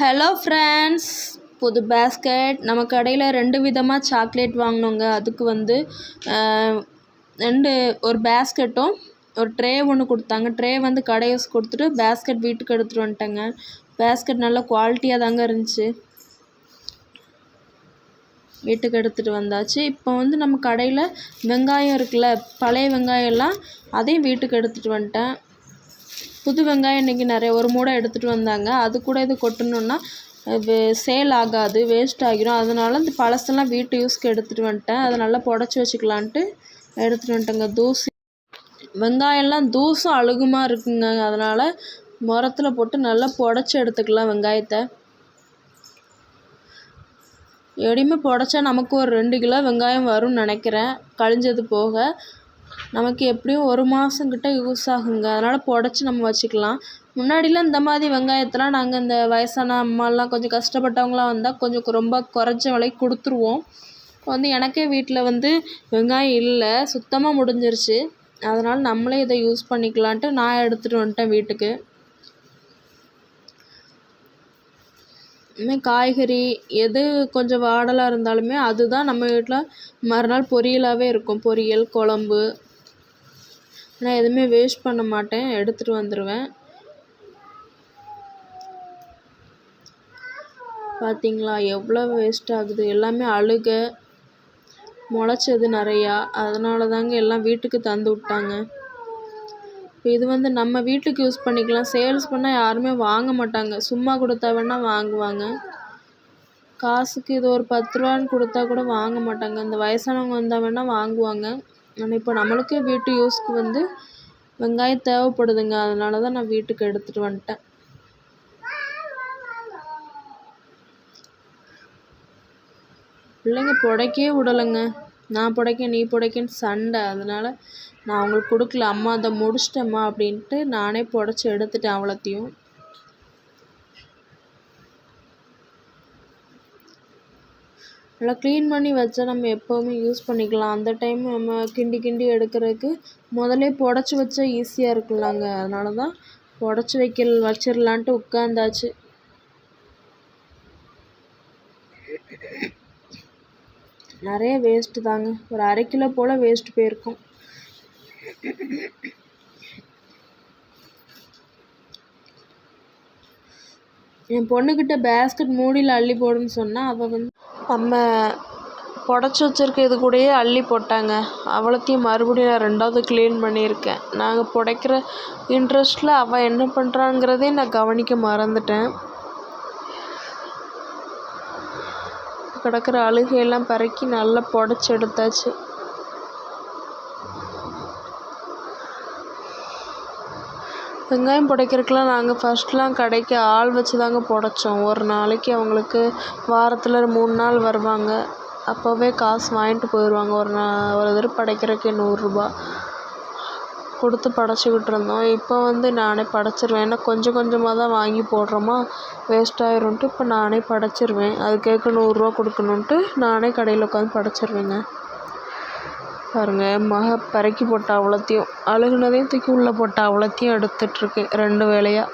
Hello friends புது basket நம்ம கடையில் ரெண்டு விதமாக சாக்லேட் வாங்கினோங்க. அதுக்கு வந்து ரெண்டு ஒரு பேஸ்கெட்டும் ஒரு ட்ரே ஒன்று கொடுத்தாங்க. ட்ரே வந்து கடையை கொடுத்துட்டு பேஸ்கெட் வீட்டுக்கு எடுத்துகிட்டு வந்துட்டேங்க. பேஸ்கெட் நல்லா குவாலிட்டியாக தாங்க இருந்துச்சு. வீட்டுக்கு எடுத்துகிட்டு வந்தாச்சு. இப்போ வந்து நம்ம கடையில் வெங்காயம் இருக்குல்ல பழைய வெங்காயம்லாம் அதையும் வீட்டுக்கு எடுத்துகிட்டு வந்துட்டேன். புது வெங்காயம் இன்றைக்கி நிறைய ஒரு மூடை எடுத்துகிட்டு வந்தாங்க. அது கூட இது கொட்டணுன்னா சேல் ஆகாது வேஸ்ட் ஆகிரும். அதனால இந்த பழசெல்லாம் வீட்டு யூஸ்க்கு எடுத்துகிட்டு வந்துட்டேன். அதை நல்லா புடச்சி வச்சுக்கலான்ட்டு எடுத்துகிட்டு வந்துட்டேங்க. தூசி. வெங்காயம்லாம் தூசும் அழுகுமாக இருக்குங்க. அதனால் முரத்தில் போட்டு நல்லா புடச்சி எடுத்துக்கலாம் வெங்காயத்தை. எப்படியுமே புடச்சா நமக்கு ஒரு ரெண்டு கிலோ வெங்காயம் வரும்னு நினைக்கிறேன். கழிஞ்சது போக நமக்கு எப்படியும் ஒரு மாதம் கிட்ட யூஸ் ஆகுங்க. அதனால் புடச்சி நம்ம வச்சுக்கலாம். முன்னாடிலாம் இந்த மாதிரி வெங்காயத்தெலாம் நாங்கள் இந்த வயசான அம்மாலாம் கொஞ்சம் கஷ்டப்பட்டவங்களாம் வந்தால் கொஞ்சம் ரொம்ப குறைஞ்ச விலைக்கு கொடுத்துருவோம். இப்போ வந்து எனக்கே வீட்டில் வந்து வெங்காயம் இல்லை. சுத்தமாக முடிஞ்சிருச்சு. அதனால் நம்மளே இதை யூஸ் பண்ணிக்கலான்ட்டு நான் எடுத்துகிட்டு வந்துட்டேன் வீட்டுக்கு. இனிமேல் காய்கறி எது கொஞ்சம் வாடலாக இருந்தாலுமே அதுதான் நம்ம வீட்டில் மறுநாள் பொரியலாகவே இருக்கும். பொரியல் குழம்பு நான் எதுவுமே வேஸ்ட் பண்ண மாட்டேன். எடுத்துகிட்டு வந்துடுவேன் பார்த்தீங்களா எவ்வளோ வேஸ்ட் ஆகுது? எல்லாமே அழுக முளைச்சது நிறையா. அதனால தாங்க எல்லாம் வீட்டுக்கு தந்து விட்டாங்க. இப்போ இது வந்து நம்ம வீட்டுக்கு யூஸ் பண்ணிக்கலாம். சேல்ஸ் பண்ணால் யாருமே வாங்க மாட்டாங்க. சும்மா கொடுத்தா வேணால் வாங்குவாங்க. காசுக்கு இது ஒரு பத்து ரூபான்னு கொடுத்தா கூட வாங்க மாட்டாங்க. இந்த வயசானவங்க வந்தால் வேணால் வாங்குவாங்க. ஆனால் இப்போ நம்மளுக்கே வீட்டு யூஸ்க்கு வந்து வெங்காயம் தேவைப்படுதுங்க. அதனால தான் நான் வீட்டுக்கு எடுத்துகிட்டு வந்துட்டேன். பிள்ளைங்க புடைக்கவே விடலைங்க. நான் புடைக்க நீ புடைக்கன்னு சண்டை. அதனால் நான் அவங்களுக்கு கொடுக்கல. அம்மா அதை முடிச்சிட்டேம்மா அப்படின்ட்டு நானே புடச்சி எடுத்துட்டேன் அவ்வளோத்தையும். நல்லா க்ளீன் பண்ணி வச்சா நம்ம எப்போவுமே யூஸ் பண்ணிக்கலாம். அந்த டைம் நம்ம கிண்டி கிண்டி எடுக்கிறதுக்கு முதல்லே புடச்சி வச்சா ஈஸியாக இருக்கும்லாங்க அதனால தான் புடச்சி வைக்கல் வச்சிடலான்ட்டு உட்காந்தாச்சு நிறைய வேஸ்ட்டு தாங்க. ஒரு அரை கிலோ போல் வேஸ்ட்டு போயிருக்கும். என் பொண்ணுக்கிட்ட பேஸ்கெட் மூடியில் அள்ளி போடுன்னு சொன்னால் அவள் வந்து நம்ம புடச்சி வச்சுருக்க இது கூடயே அள்ளி போட்டாங்க. அவ்வளோத்தையும் மறுபடியும் நான் ரெண்டாவது க்ளீன் பண்ணியிருக்கேன். நாங்கள் புடைக்கிற இன்ட்ரெஸ்ட்டில் அவள் என்ன பண்ணுறாங்கிறதே நான் கவனிக்க மறந்துட்டேன். கிடக்கிற அழுகையெல்லாம் பறக்கி நல்லா புடச்சி எடுத்தாச்சு. வெங்காயம் புடைக்கிறதுக்குலாம் நாங்கள் ஃபஸ்ட்லாம் கடைக்கு ஆள் வச்சு தாங்க புடைச்சோம். ஒரு நாளைக்கு அவங்களுக்கு வாரத்தில் மூணு நாள் வருவாங்க. அப்போவே காசு வாங்கிட்டு போயிடுவாங்க ஒரு நா ஒரு தடவை படைக்கிறதுக்கு நூறுரூபா கொடுத்து படைச்சிக்கிட்டு இருந்தோம் இப்போ வந்து நானே படைச்சிருவேன். ஏன்னா கொஞ்சம் கொஞ்சமாக தான் வாங்கி போடுறோமா? வேஸ்ட் ஆயிரும்ன்ட்டு இப்போ நானே படைச்சிருவேன். அதுக்கேற்க நூறுரூவா கொடுக்கணுன்ட்டு நானே கடையில் உட்காந்து படைச்சிருவேங்க. பாருங்க மக பறக்கி போட்டா அவ்வளோத்தையும் அழுகுனதையும் தூக்கி உள்ளே போட்டா அவ்வளோத்தையும் எடுத்துட்ருக்கு ரெண்டு வேலையாக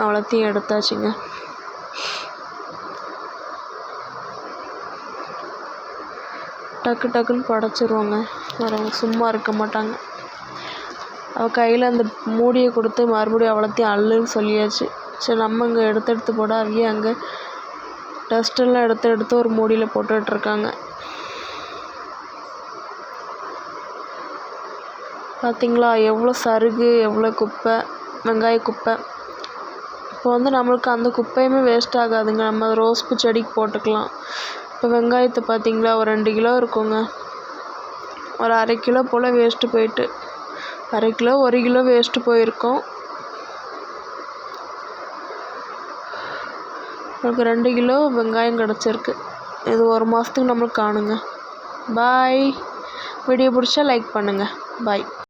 அவ்வளோத்தையும் எடுத்தாச்சுங்க. டக்கு டக்குன்னு படைச்சிருவாங்க. வரவங்க சும்மா இருக்க மாட்டாங்க. அவள் கையில் அந்த மூடியை கொடுத்து மறுபடியும் அவ்வளோத்தையும் அள்ளுன்னு சொல்லியாச்சு. சரி நம்ம இங்கே எடுத்து எடுத்து போட அவையே அங்கே டஸ்ட்டெல்லாம் எடுத்து எடுத்து ஒரு மூடியில் போட்டுட்ருக்காங்க. பார்த்திங்களா எவ்வளோ சருகு எவ்வளோ குப்பை வெங்காய குப்பை. இப்போ வந்து நம்மளுக்கு அந்த குப்பையுமே வேஸ்ட் ஆகாதுங்க. நம்ம ரோஸ்பூ செடிக்கு போட்டுக்கலாம். இப்போ வெங்காயத்தை பார்த்திங்களா ஒரு ரெண்டு கிலோ இருக்குங்க. ஒரு அரை கிலோ போல் வேஸ்ட்டு போயிட்டு அரை கிலோ ஒரு கிலோ வேஸ்ட்டு போயிருக்கோம். நமக்கு ரெண்டு கிலோ வெங்காயம் கிடச்சிருக்கு. இது ஒரு மாதத்துக்கு நம்மளுக்கு காணுங்க. பாய் வீடியோ பிடிச்சா லைக் பண்ணுங்கள் பாய்